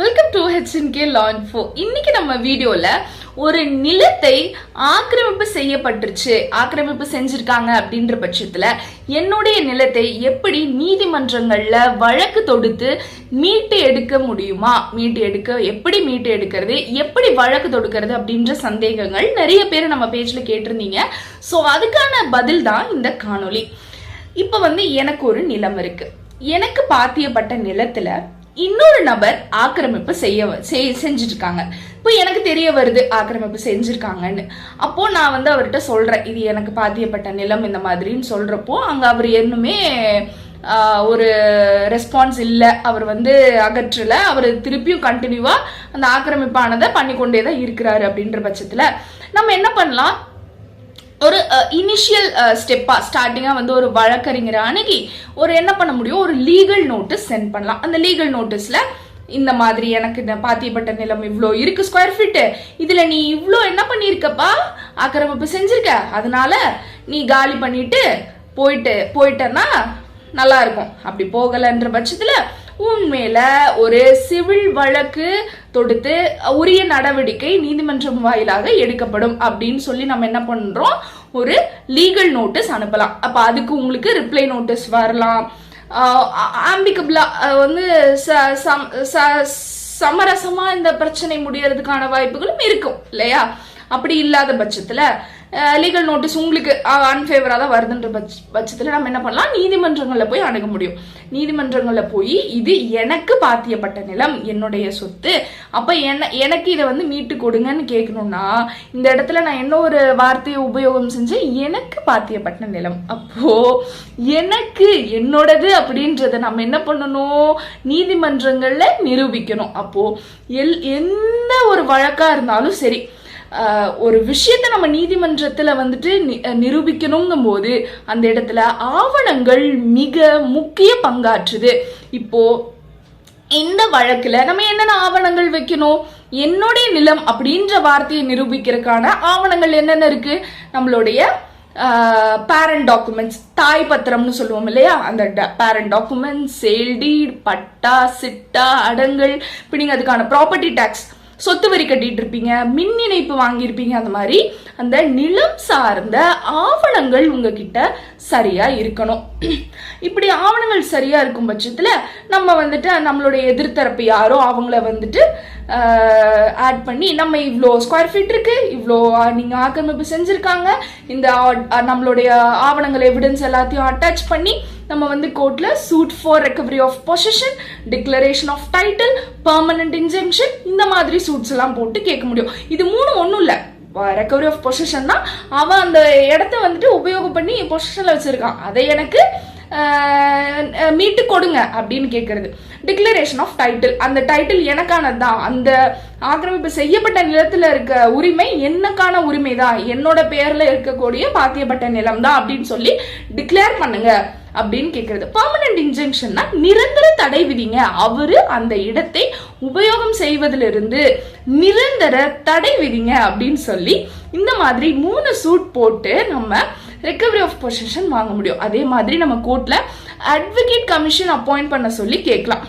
Welcome to ஹெச்என்கே லான் ஃபோ இன்னைக்கு நம்ம வீடியோல ஒரு நிலத்தை ஆக்கிரமிப்பு செய்யப்பட்டுருச்சு. ஆக்கிரமிப்பு செஞ்சிருக்காங்க அப்படின்ற பட்சத்துல என்னுடைய நிலத்தை எப்படி நீதிமன்றங்கள்ல வழக்கு தொடுத்து மீட்டு எடுக்க முடியுமா? மீட்டு எடுக்க எப்படி மீட்டு எடுக்கிறது? எப்படி வழக்கு தொடுக்கிறது அப்படின்ற சந்தேகங்கள் நிறைய பேர் நம்ம பேஜ்ல கேட்டிருந்தீங்க. ஸோ அதுக்கான பதில் தான் இந்த காணொளி. இப்போ வந்து எனக்கு ஒரு நிலம் இருக்கு. எனக்கு பாத்தியப்பட்ட நிலத்துல இன்னொரு நபர் ஆக்கிரமிப்பு செய்ய செய்- செஞ்சுட்டு இருக்காங்க இப்போ எனக்கு தெரிய வருது ஆக்கிரமிப்பு செஞ்சிருக்காங்கன்னு. அப்போ நான் வந்து அவர்கிட்ட சொல்றேன் இது எனக்கு பாத்தியப்பட்ட நிலம் இந்த மாதிரின்னு சொல்றப்போ அங்க அவர் இன்னுமே ஒரு ரெஸ்பான்ஸ் இல்லை. அவர் வந்து அகற்றல. அவர் திருப்பியும் கண்டினியூவா அந்த ஆக்கிரமிப்பானதை பண்ணிக்கொண்டே தான் இருக்கிறாரு. அப்படின்ற பட்சத்துல நம்ம என்ன பண்ணலாம்? ஒரு இனிஷியல் ஸ்டெப்பா ஸ்டார்டிங்கா வந்து ஒரு வழக்கறிஞரை அணுகி ஒரு என்ன பண்ண முடியும்? ஒரு லீகல் நோட்டீஸ் சென்ட் பண்ணலாம். அந்த லீகல் நோட்டீஸ்ல இந்த மாதிரி எனக்கு இந்த பாத்தியப்பட்ட நிலம் இவ்வளோ இருக்கு ஸ்கொயர் ஃபீட்டு இதுல நீ இவ்வளோ என்ன பண்ணியிருக்கப்பா ஆக்கிரமிப்பு செஞ்சிருக்க. அதனால நீ காலி பண்ணிட்டு போயிட்டு போயிட்டேன்னா நல்லா இருக்கும். அப்படி போகலன்ற பட்சத்துல உண்மையில ஒரு சிவில் வழக்கு தொடுத்து உரிய நடவடிக்கை நீதிமன்றம் வாயிலாக எடுக்கப்படும் அப்படின்னு சொல்லி நம்ம என்ன பண்றோம்? ஒரு லீகல் நோட்டீஸ் அனுப்பலாம். அப்ப அதுக்கு உங்களுக்கு ரிப்ளை நோட்டீஸ் வரலாம். ஆம்பிகபிளா வந்து ச- சம்- ச- சமரசமா இந்த பிரச்சனை முடியறதுக்கான வாய்ப்புகளும் இருக்கும் இல்லையா? அப்படி இல்லாத பட்சத்துல லீகல் நோட்டீஸ் உங்களுக்கு அன்ஃபேவராக தான் வருதுன்ற பட்ச- பட்சத்தில் நம்ம என்ன பண்ணலாம்? நீதிமன்றங்களில் போய் அணுக முடியும். நீதிமன்றங்களில் போய் இது எனக்கு பாத்தியப்பட்ட நிலம் என்னுடைய சொத்து அப்போ என்ன எனக்கு இதை வந்து மீட்டு கொடுங்கன்னு கேட்கணும்னா இந்த இடத்துல நான் என்ன ஒரு வார்த்தையை உபயோகம் செஞ்சு எனக்கு பாத்தியப்பட்ட நிலம். அப்போ எனக்கு என்னோடது அப்படின்றத நம்ம என்ன பண்ணணும்? நீதிமன்றங்களில் நிரூபிக்கணும். அப்போ எல் எந்த ஒரு வழக்காக இருந்தாலும் சரி ஒரு விஷயத்தை நம்ம நீதிமன்றத்தில் வந்துட்டு நிரூபிக்கணுங்கும் போது அந்த இடத்துல ஆவணங்கள் மிக முக்கிய பங்காற்றுது. இப்போ இந்த வழக்கில் நம்ம என்னென்ன ஆவணங்கள் வைக்கணும்? என்னுடைய நிலம் அப்படின்ற வார்த்தையை நிரூபிக்கிறதுக்கான ஆவணங்கள் என்னென்ன இருக்கு? நம்மளுடைய பேரண்ட் டாக்குமெண்ட்ஸ் தாய் பத்திரம்னு சொல்லுவோம் இல்லையா? அந்த பேரண்ட் டாக்குமெண்ட்ஸ் சேல் டீட் பட்டா சிட்டா அடங்கல் இப்போ நீங்கள் அதுக்கான ப்ராப்பர்ட்டி டேக்ஸ் சொத்து வரி கட்டிட்டு இருப்பீங்க மின் இணைப்பு வாங்கியிருப்பீங்க அந்த மாதிரி அந்த நிலம் சார்ந்த ஆவணங்கள் உங்ககிட்ட சரியா இருக்கணும். இப்படி ஆவணங்கள் சரியா இருக்கும் பட்சத்துல நம்ம வந்துட்டு நம்மளுடைய எதிர்த்தரப்பு யாரோ அவங்கள வந்துட்டு ஆட் பண்ணி நம்ம இவ்வளோ ஸ்கொயர் ஃபீட் இருக்கு இவ்வளோ நீங்க ஆக்கிரமிப்பு செஞ்சிருக்காங்க. இந்த நம்மளுடைய ஆவணங்கள் எவிடன்ஸ் எல்லாத்தையும் அட்டாச் பண்ணி நம்ம வந்து கோர்ட்ல suit for recovery of possession declaration of title permanent injunction இந்த மாதிரி சூட்ஸ் எல்லாம் போட்டு கேட்க முடியும். இது மூணு ஒன்றும் இல்லை. ரெக்கவரி ஆஃப் பொசிஷன் தான். அவன் அந்த இடத்த வந்துட்டு உபயோகம் பண்ணி பொசிஷன்ல வச்சிருக்கான். அதை எனக்கு மீட்டு கொடுங்க அப்படின்னு கேட்கறது. டிக்ளரேஷன் ஆஃப் டைட்டில் அந்த டைட்டில் எனக்கானது தான் அந்த ஆக்கிரமிப்பு செய்யப்பட்ட நிலத்தில் இருக்க உரிமை என்னக்கான உரிமை தான் என்னோட பேரில் இருக்கக்கூடிய பாத்தியப்பட்ட நிலம் தான் அப்படின்னு சொல்லி டிக்ளேர் பண்ணுங்க. அப்படின்னு கேட்கறது பர்மனன்ட் இன்ஜெக்ஷன்னா நிரந்தர தடை விதிங்க. அவரு அந்த இடத்தை உபயோகம் செய்வதிலிருந்து நிரந்தர தடை விதிங்க அப்படின்னு சொல்லி இந்த மாதிரி மூணு சூட் போட்டு நம்ம ரெக்கவரி ஆஃப் பொசிஷன் வாங்க முடியும். அதே மாதிரி நம்ம கோர்ட்ல அட்வொகேட் கமிஷன் அப்பாயிண்ட் பண்ண சொல்லி கேட்கலாம்.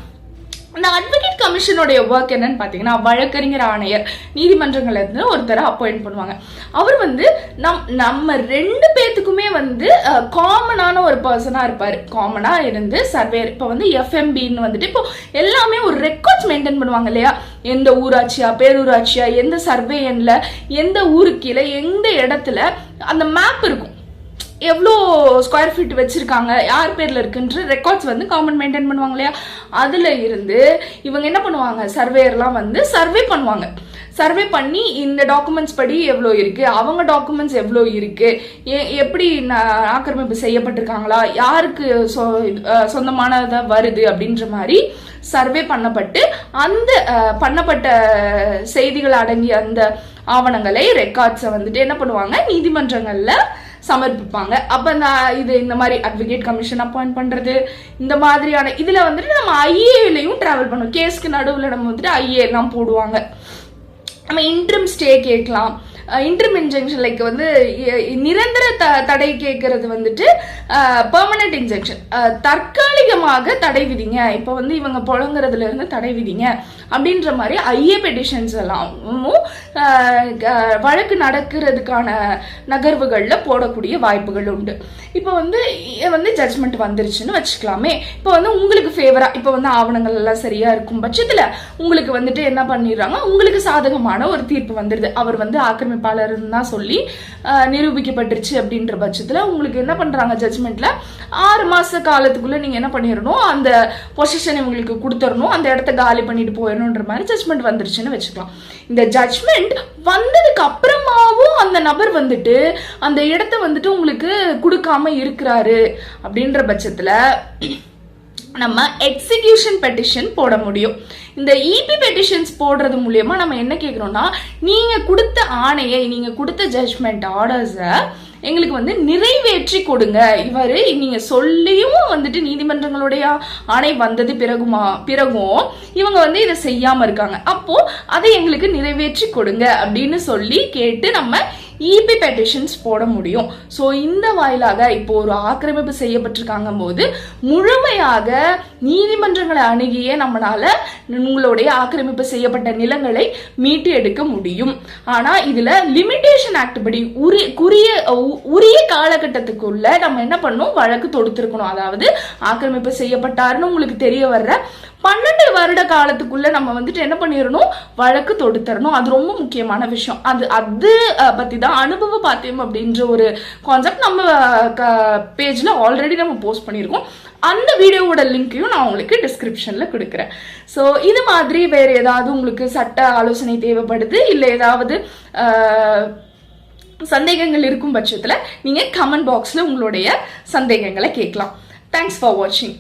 அந்த அட்வொகேட் கமிஷனுடைய ஒர்க் என்னன்னு பார்த்தீங்கன்னா வழக்கறிஞர் ஆணையர் நீதிமன்றங்கள்லேருந்து ஒருத்தரை அப்பாயிண்ட் பண்ணுவாங்க. அவர் வந்து நம் நம்ம ரெண்டு பேர்த்துக்குமே வந்து காமனான ஒரு பர்சனாக இருப்பார். காமனாக இருந்து சர்வேர் இப்போ வந்து எஃப்எம்பின்னு வந்துட்டு இப்போ எல்லாமே ஒரு ரெக்கார்ட்ஸ் மெயின்டைன் பண்ணுவாங்க இல்லையா? எந்த ஊராட்சியா பேரூராட்சியா எந்த சர்வே எண்ணில் எந்த ஊருக்கு கீழே எந்த இடத்துல அந்த மேப் இருக்கும். எவ்வளோ ஸ்கொயர் ஃபீட் வச்சுருக்காங்க யார் பேரில் இருக்குன்ற ரெக்கார்ட்ஸ் வந்து கவர்மெண்ட் மெயின்டைன் பண்ணுவாங்க இல்லையா? அதில் இருந்து இவங்க என்ன பண்ணுவாங்க? சர்வேயர்லாம் வந்து சர்வே பண்ணுவாங்க. சர்வே பண்ணி இந்த டாக்குமெண்ட்ஸ் படி எவ்வளோ இருக்குது அவங்க டாக்குமெண்ட்ஸ் எவ்வளோ இருக்குது எ- எப்படி ஆக்கிரமிப்பு செய்யப்பட்டிருக்காங்களா? யாருக்கு சொ- சொந்தமானதாக வருது அப்படின்ற மாதிரி சர்வே பண்ணப்பட்டு அந்த பண்ணப்பட்ட செய்திகள் அடங்கிய அந்த ஆவணங்களை ரெக்கார்ட்ஸை வந்துட்டு என்ன பண்ணுவாங்க? நீதிமன்றங்களில் சமர்ப்பிப்பாங்க. அப்ப நான் இது இந்த மாதிரி அட்வொகேட் கமிஷன் அப்பாயிண்ட் பண்றது இந்த மாதிரியான இதுல வந்துட்டு நம்ம ஐஏலையும் டிராவல் பண்ணுவோம் கேஸ்க்கு நடுவில் நம்ம வந்துட்டு ஐஏ எல்லாம் போடுவாங்க. நம்ம இன்ட்ரம் ஸ்டே கேட்கலாம். இன்டர்மென்ஜெக்ஷன் லைக் வந்து நிரந்தர த தடை கேட்கறது வந்துட்டு பெர்மனன்ட் இன்ஜெக்ஷன் தற்காலிகமாக தடை விதிங்க. இப்போ வந்து இவங்க புழங்குறதுல இருந்து தடை விதிங்க. அப்படின்ற மாதிரி ஐஏ பெட்டிஷன்ஸ் எல்லாமும் க- வழக்கு நடக்கிறதுக்கான நகர்வுகளில் போடக்கூடிய வாய்ப்புகள் உண்டு. இப்போ வந்து வந்து ஜட்ஜ்மெண்ட் வந்துருச்சுன்னு வச்சுக்கலாமே. இப்போ வந்து உங்களுக்கு ஃபேவரா இப்போ வந்து ஆவணங்கள் எல்லாம் சரியா இருக்கும் பட்சத்தில் உங்களுக்கு வந்துட்டு என்ன பண்ணிடுறாங்க? உங்களுக்கு சாதகமான ஒரு தீர்ப்பு வந்துடுது அவர் வந்து ஆக்கிரமிப்பாளர் தான் சொல்லி நிரூபிக்கப்பட்டுருச்சு அப்படின்ற பட்சத்தில் உங்களுக்கு என்ன பண்றாங்க ஜட்ஜ்மெண்ட்ல ஆறு மாச காலத்துக்குள்ள நீங்க என்ன பண்ணிடணும்? அந்த பொசிஷன் இவங்களுக்கு கொடுத்துடணும். அந்த இடத்த காலி பண்ணிட்டு வரணுன்ற மாதிரி ஜட்மெண்ட் வந்துருச்சுன்னு வச்சுக்கலாம். இந்த ஜட்ஜ்மெண்ட் வந்ததுக்கு அப்புறமாவும் அந்த நபர் வந்துட்டு அந்த இடத்த வந்துட்டு உங்களுக்கு கொடுக்காம இருக்கிறாரு அப்படின்ற பட்சத்தில் நம்ம எக்ஸிகியூஷன் பெட்டிஷன் போட முடியும். இந்த இபி பெட்டிஷன்ஸ் போடுறது மூலியமா நம்ம என்ன கேட்குறோம்னா நீங்க கொடுத்த ஆணையை நீங்க கொடுத்த ஜட்ஜ்மெண்ட் ஆர்டர்ஸை எங்களுக்கு வந்து நிறைவேற்றி கொடுங்க. இவர் நீங்க சொல்லியும் வந்துட்டு நீதிமன்றங்களுடைய ஆணை வந்தது பிறகுமா பிறகும் இவங்க வந்து இதை செய்யாம இருக்காங்க. அப்போ அதை எங்களுக்கு நிறைவேற்றி கொடுங்க அப்படின்னு சொல்லி கேட்டு நம்ம இபி பெட்டிஷன்ஸ் போட முடியும். ஸோ இந்த வாயிலாக இப்போ ஒரு ஆக்கிரமிப்பு செய்யப்பட்டிருக்காங்க போது முழுமையாக நீதிமன்றங்களை அணுகியே நம்மளால உங்களுடைய ஆக்கிரமிப்பு செய்யப்பட்ட நிலங்களை மீட்டு எடுக்க முடியும். ஆனா இதுல லிமிடேஷன் ஆக்ட் படி உரிய குறிய உ- உரிய காலகட்டத்துக்குள்ள நம்ம என்ன பண்ணணும்? வழக்கு தொடுத்திருக்கணும். அதாவது ஆக்கிரமிப்பு செய்யப்பட்டாருன்னு உங்களுக்கு தெரிய வர்ற பன்னெண்டு வருட காலத்துக்குள்ள நம்ம வந்துட்டு என்ன பண்ணிடணும் வழக்கு தொடுத்தரணும். அது ரொம்ப முக்கியமான விஷயம். அது அது பத்தி தான் அனுபவ பாத்தியம் அப்படின்ற ஒரு கான்செப்ட் நம்ம பேஜ்ல ஆல்ரெடி நம்ம போஸ்ட் பண்ணியிருக்கோம் அந்த வீடியோவோட லிங்க்கையும் நான் உங்களுக்கு டிஸ்கிரிப்ஷன்ல கொடுக்குறேன். ஸோ இது மாதிரி வேற ஏதாவது உங்களுக்கு சட்ட ஆலோசனை தேவைப்படுது? இல்லை ஏதாவது சந்தேகங்கள் இருக்கும் பட்சத்தில் நீங்கள் கமெண்ட் பாக்ஸில் உங்களுடைய சந்தேகங்களை கேட்கலாம். தேங்க்ஸ் ஃபார் வாட்சிங்